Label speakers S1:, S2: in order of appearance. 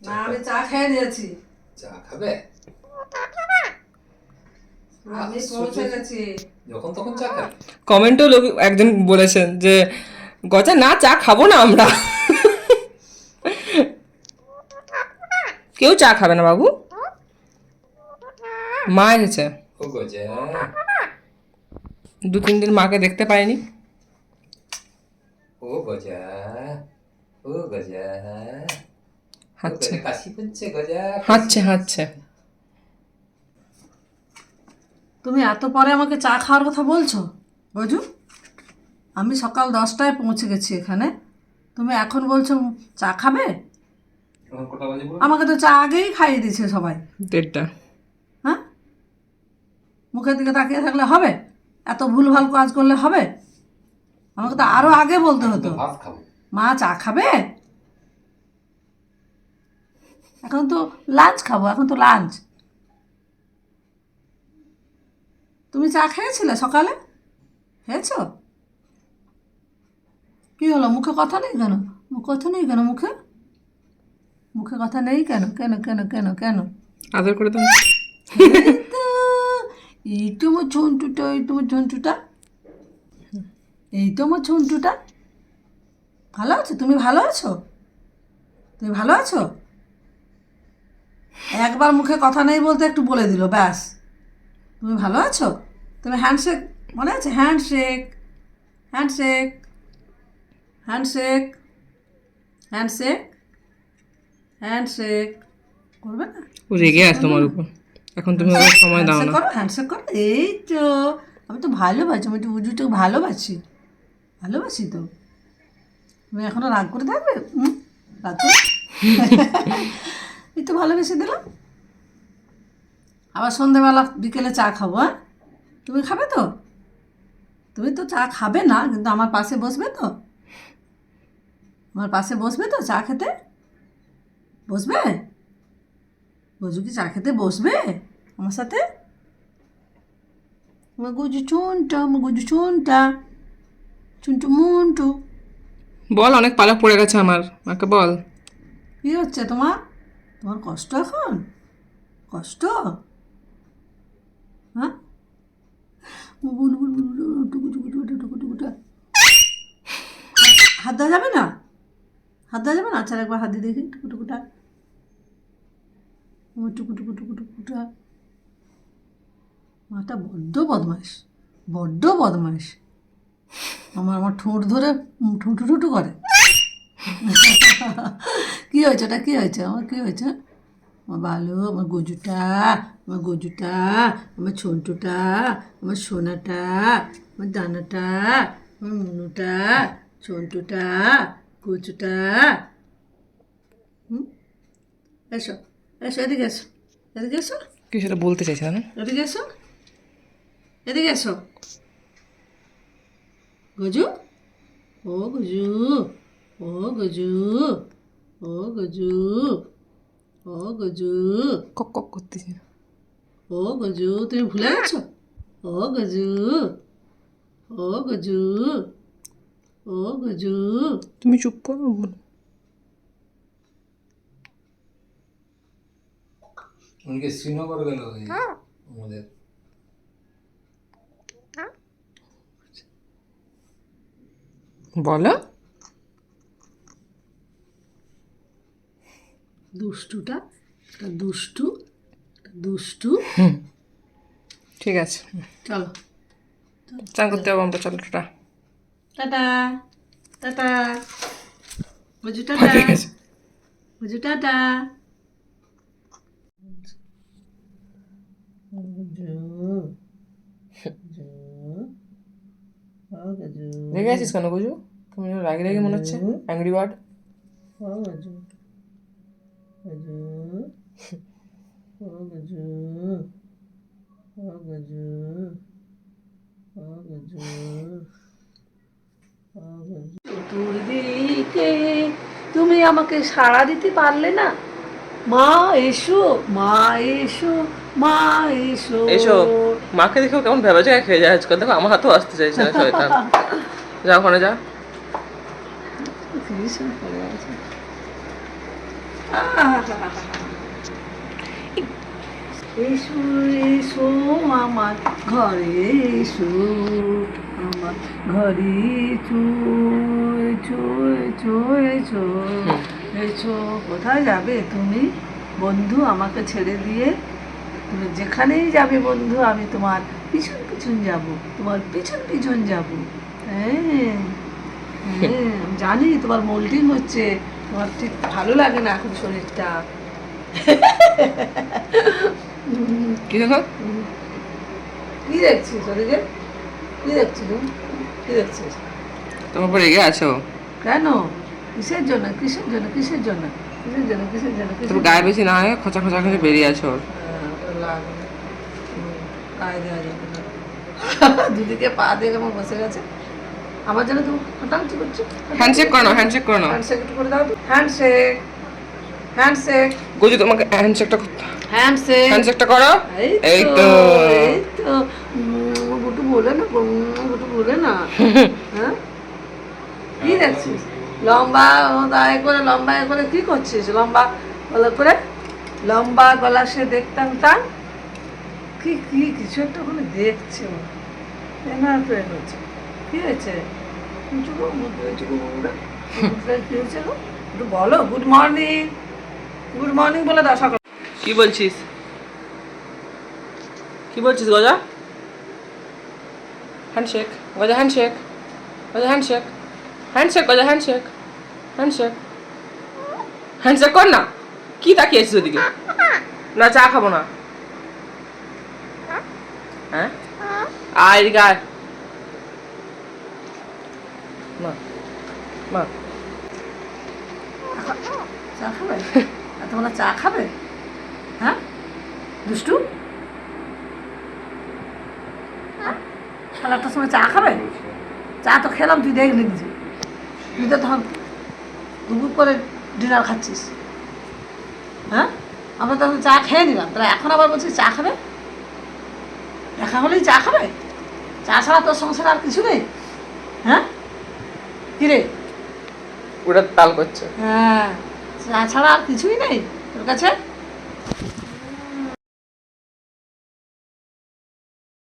S1: না আমি চা খেয়ে নিয়েছি।
S2: চা খাবে?
S1: আমি পৌঁছে গেছি।
S2: যখন তখন চা খাবে?
S3: কমেন্টও লোক একজন বলেছেন যে গজা না চা খাব না আমরা। কেউ চা খাবে না বাবু। মা এসেছে
S2: ও গজা।
S3: দু তিন দিন মাকে দেখতে পাইনি।
S2: ও গজা ও গজা। গজা, কাশি পড়ছে গজা
S3: হাঁটছে হাঁটছে
S1: তুমি এত পরে আমাকে চা খাওয়ার কথা বলছো? বুঝু আমি সকাল দশটায় পৌঁছে গেছি এখানে। তুমি এখন বলছো চা খাবে? আমাকে তো চা আগেই খাইয়ে দিয়েছে সবাই।
S3: দেড়টা।
S1: হ্যাঁ? মুখের দিকে তাকিয়ে থাকলে হবে? এত ভুলভাল কাজ করলে হবে? আমাকে তো আরও আগে বলতে হতো। মা চা খাবে? এখন তো লাঞ্চ খাব এখন তো লাঞ্চ তুমি চা খেয়েছিলে সকালে? খেয়েছ? কি হলো মুখে কথা নেই কেন? মুখ কথা নেই কেন মুখে? মুখে কথা নেই কেন? কেন কেন কেন কেন?
S3: আদর করে দাও।
S1: তো এই তো আমার ঝন্টুটা এই তো আমার ঝন্টুটা। এই তো আমার ঝন্টুটা। ভালো আছো? তুমি ভালো আছো? তুমি ভালো আছো? একবার মুখে কথা নেই বলতে একটু বলে দিল ব্যাস। তুমি ভালো আছো? তুমি হ্যান্ডশেক মনে আছে? Handshake handshake handshake handshake handshake করবে না?
S3: ও রেগে আছে তোমার উপর। এখন তুমি সময় দাও
S1: হ্যান্ডশেক
S3: না
S1: করো হ্যান্ডশেক করো। এই তো আমি তো ভালোবাসি আমি তো উজুটাকে ভালোবাসি। ভালোবাসি তো। তুমি এখনও রাগ করে থাকবে? রাগ করে। এই তো ভালোবেসে দিলাম। আবার সন্ধেবেলা বিকেলে চা খাব হ্যাঁ? তুমি খাবে তো? তুমি তো চা খাবে না কিন্তু আমার পাশে বসবে তো? আমার পাশে বসবে তো চা খেতে? বসবে? বজু কি চা খেতে বসবে আমার সাথে? আমার গুজু চুনটা আমার গুজু চুনটা চুনটু মুন্টু।
S3: বল অনেক পালক পড়ে গেছে আমার। মাকে বল।
S1: কী হচ্ছে তোমার? তোমার কষ্ট এখন? কষ্ট? হ্যাঁ? টুকু টুকু টুকু টুকু টুকু টুকু। হাত দেওয়া যাবে না? হাত দেওয়া যাবে না? আচ্ছা একবার হাত দিয়ে দেখি। টুকু, টুকুটা। আমার টুকু টুকু টুকু, টুকুটা। মাটা বড্ড বদমাস বড্ড বদমাস আমার আমার ঠোঁট ধরে ঠুটু ঠুটু করে। কি হয়েছে ওটা? কি হয়েছে? আমার কি হয়েছে? আমার ভালো আমার গজুটা আমার গজুটা আমার ছোনটুটা আমার সোনাটা আমার দানাটা আমার মুনুটা ছোনটুটা কচুটা। হুম? এসো এসো এদিকে এসো এদিকে এসো।
S3: কি সেটা বলতে চাইছে না
S1: এদিকে এসো এদিকে এসো। গজু? ও গজু। ও গজু ও গজু ও গজু।
S3: কক কক করতেছে।
S1: ও গজু তুমি ভুলে গেছো? ও গজু ও গজু ও গজু।
S3: তুমি চুপ করো
S2: উনকে শ্রীনগর গেল ওই আমাদের।
S3: বলো।
S1: দুষ্টুটা একটা দুষ্টু দুষ্টু।
S3: ঠিক আছে।
S1: চলো।
S3: চান করতে হবে আমরা চলো টাটা
S1: টাটা। টাটা। বুঝু টাটা বুঝু টাটা।
S3: রেগে আছিস কেন গুজু তুমি রাগে রাগে মনে হচ্ছে? অ্যাংরি বার্ড
S1: তুমি আমাকে সাড়া দিতে পারলে না? মা এসো মা এসো মা এসো।
S3: এসো মাকে দেখেও কেমন ভেবে জায়গায় খেয়ে যায় আজকাল। দেখো আমার হাতেও আসতে চাইছে না শয়তান। যা ওখানে যা।
S1: ভীষণ ভালো আছে। এসো এসো আমার ঘরে এসো আমার ঘরে এসো কোথায় যাবে তুমি? বন্ধু আমাকে ছেড়ে দিয়ে তুমি যেখানেই যাবে বন্ধু আমি তোমার পিছন পিছন যাব তোমার পিছন পিছন যাব। হ্যাঁ হ্যাঁ জানি তোমার মোল্ডিং হচ্ছে তোমার ঠিক ভালো লাগে না এখন শরীরটা।
S3: কি দেখো?
S1: কি দেখছিস ওদিকে কি দেখছিস কি দেখছিস
S3: তোমার উপর রেগে আছো?
S1: কেন? কিসের জন্য? কিসের জন্য? কিসের জন্য? কিসের জন্য? কিসের জন্য?
S3: তুমি গায়ে বেশি না হয়ে? খোঁচা খোঁচা করে বেরিয়ে আছো?
S1: গায়ে দেওয়া যাবে না দুদিকে পা দিয়ে কেমন বসে গেছে? আমার জন্য তুমি হাঁটাহাঁটি করছ?
S3: হ্যান্ডশেক করো হ্যান্ডশেক করো
S1: হ্যান্ডশেক একটু করে দাও হ্যান্ডশেক হ্যান্ডশেক
S3: গুজু তোমাকে হ্যান্ডশেকটা করতে
S1: হ্যান্ডশেক
S3: হ্যান্ডশেকটা করো। এই তো
S1: তো। এই তো। গুটু বলে না গুটু বলে না। হ্যাঁ? কি দেখছিস? লম্বা দায় করে লম্বা করে কি করছিস? লম্বা গলা করে লম্বা গলা সে দেখতাম তার। কি কি কিছু একটা ওখানে দেখছে ও। এনা তো এ হচ্ছে কি হয়েছে? উঁচু গো, উঁচু গো, কি হয়েছে গো? একটু বলো গুড মর্নিং গুড মর্নিং বলে দাও সকাল
S3: কি বলছিস? কি বলছিস গজা? হ্যান্ডশেক গজা হ্যান্ডশেক গজা হ্যান্ডশেক হ্যান্ডশেক গজা হ্যান্ডশেক হ্যান্ডশেক হ্যান্ডশেক কর না। কি তাকিয়ে আছিস ওদিকে? না চা খাব না। হ্যাঁ? আয় এদিকে আয়। না না
S1: চা খাবে? আর তোমরা চা খাবে? হ্যাঁ? দুষ্টু? হ্যাঁ? তাহলে সময় চা খাবে? চা তো খেলাম তুই দেখলি নিজে তুই তো তখন দুপুর করে ডিনার খাচ্ছিস। হ্যাঁ? আমরা তখন চা খেয়ে নিলাম। তাহলে এখন আবার বলছিস চা খাবে? দেখা হলেই চা খাবে? চা ছাড়া তোর সংসার আর কিছু নেই? হ্যাঁ? কিরে
S3: ওটা তাল করছে।
S1: হ্যাঁ। চা ছাড়া আর কিছুই নেই তোর কাছে?